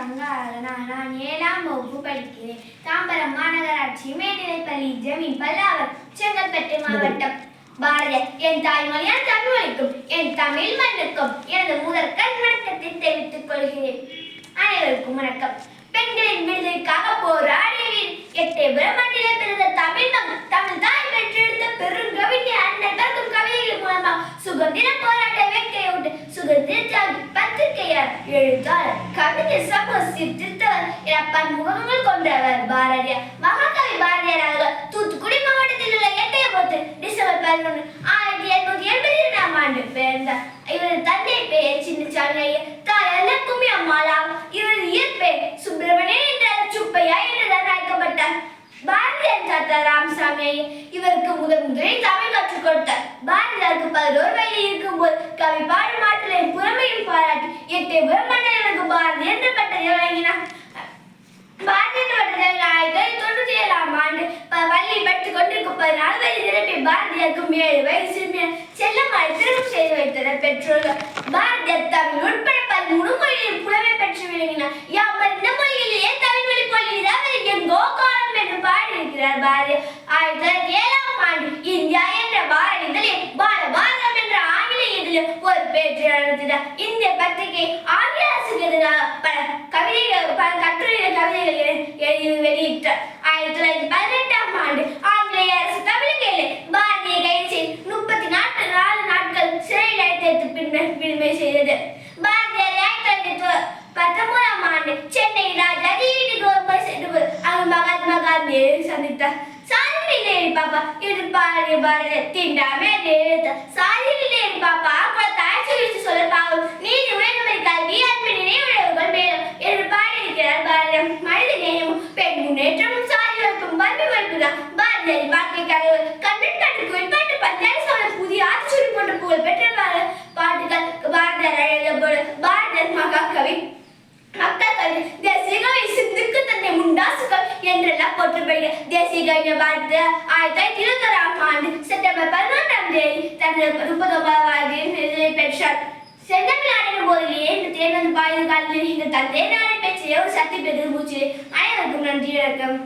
சங்காரனா ஏழாம் வகுப்பு படிக்கிறேன். தாம்பரம் மாநகராட்சி மேல்நிலைப்பள்ளி ஜமீன் பல்லாவர் செங்கல்பட்டு மாவட்டம். பாரத என் தாய்மொழியால் தமிழ்மொழிக்கும் என் தமிழ் மண்ணுக்கும் எனது முதற்கண் வணக்கத்தை தெரிவித்துக் கொள்கிறேன். அனைவருக்கும் வணக்கம். பெண்களின் விடுதலைக்காக போராடியவீர் எட்டே பிரம்மண்டில பிறந்த தமிழ் மகன் தமிழ் தாய் பெற்றெடுத்த பெருங்கவிஞ அண்ணன் கவிதைகள் மூலமாக சுதந்திர போராட்டம் எழுந்தார் எழுத்தாளர் கவிஞர் சமூக சீர்திருத்தவர் என பன்முகங்கள் கொண்டவர் பாரதியார் மகாகவி பாரதியார் அவர்கள். தூத்துக்குடி மாவட்டத்தில் உள்ள எட்டயபுரத்து டிசம்பர் பதினொன்று ஆயிரத்தி எட்நூத்தி எண்பத்தி இரண்டாம் ஆண்டு பிறந்தார் இவரது தந்தை பெயர் சின்னசாமி ஐயர் தாய் அல்லக்குமி அம்மாளாம். இவரது இயற்பெயர் சுப்பிரமணியன் என்ற சுப்பையா என்றுதான் அழைக்கப்பட்டார். பாரதியார் தாத்தா ராமசாமி ஐயர் இவருக்கு முதன் முதலில் தமிழ் கற்றுக் கொடுத்தார். பாரதியாருக்கு பதினோரு வயது இருக்கும்போது கவி பாடும் பாராட்டி எட்டு பிரம்மண்டலனுக்கு பாரதி என்ற பட்டத்தை வழங்கினார் என்ற பட்டத்தை ஆயிரத்தி தொண்ணூற்றி ஏழாம் ஆண்டு பள்ளி பள்ளியில் படித்துக் கொண்டிருக்கும் பதினாலு வயது நிரம்பிய பாரதியாருக்கும் ஏழு வயது சிறுமிய செல்லம்மாள் திருமணம் செய்து வைத்தனர் பெற்றோர்கள். பாரதியார் தமிழ் உட்பட பதிமூணு மொழிகளில் புலமை பெற்று விளங்கினார். யாவர் இந்த மொழிகளிலே தமிழ் மொழி பொழியில் அவர் எங்கோ காலம் என்று பாடியிருக்கிறார் பாரதி ஆயிரத்தி தொள்ளாயிரத்தி ஏழாம் ஆண்டு இந்தியா என்ற பாரத இதழில் பால பாரதம் என்ற ஆங்கில ஒரு பேச்சு நடத்தினார் இந்த பத்திரிகை ஆங்கில அரசுக்கு பல கவிதைகள் பல கட்டுரை கவிதைகள் எழுதி வெளியிட்டார் ஆயிரத்தி தொள்ளாயிரத்தி பதினெட்டாம் ஆண்டு ஆங்கிலேய அரசு தமிழகையிலே பாரதிய கைது முப்பத்தி நாட்டு நாலு நாட்கள் சிறையில் அடைத்து பின்னர் விடுதலை செய்தது பாரதியார் ஆயிரத்தி தொள்ளாயிரத்தி பத்தொன்பதாம் ஆண்டு சென்னை சென்று அங்கு மகாத்மா காந்தியை சந்தித்தார் சாதியிலே பாப்பா இது பாரு பாரு திண்டாமே எழுத்த சாதிகளுக்கும் வன்மை மறுப்புதான் பாரதியார் வாழ்க்கை கண்ணன் காட்டுக்கு வெண்பாட்டு பஞ்சாயத்து சோழர் புதிய ஆட்சி போன்ற புகழ் பெற்ற பாட்டுகள் பாரதியார் எழுதப்படும் பாரதியார் மகாகவி. மக்கள் கல்வி தேசிய கவி சிந்துக்கு தன்னை முண்டாசுகள் என்றெல்லாம் போற்றப்படுகிற தேசிய கவிஞர் பாரதி ஆயிரத்தி தொள்ளாயிரத்தி இருபத்தி ஓராம் ஆண்டு செப்டம்பர் பதினொன்றாம் தேதி தனது முப்பத்தொன்பதாம் வயதில் விருதை பெற்றார். செந்தமிழ் ஆடின போதிலேயே இந்த தேர்தல் பாயுது காலத்தில் இந்த தந்தை நாளை பேச்சிலே ஒரு சக்தி பெற்று மூச்சு அனைவருக்கும் நன்றி வணக்கம்.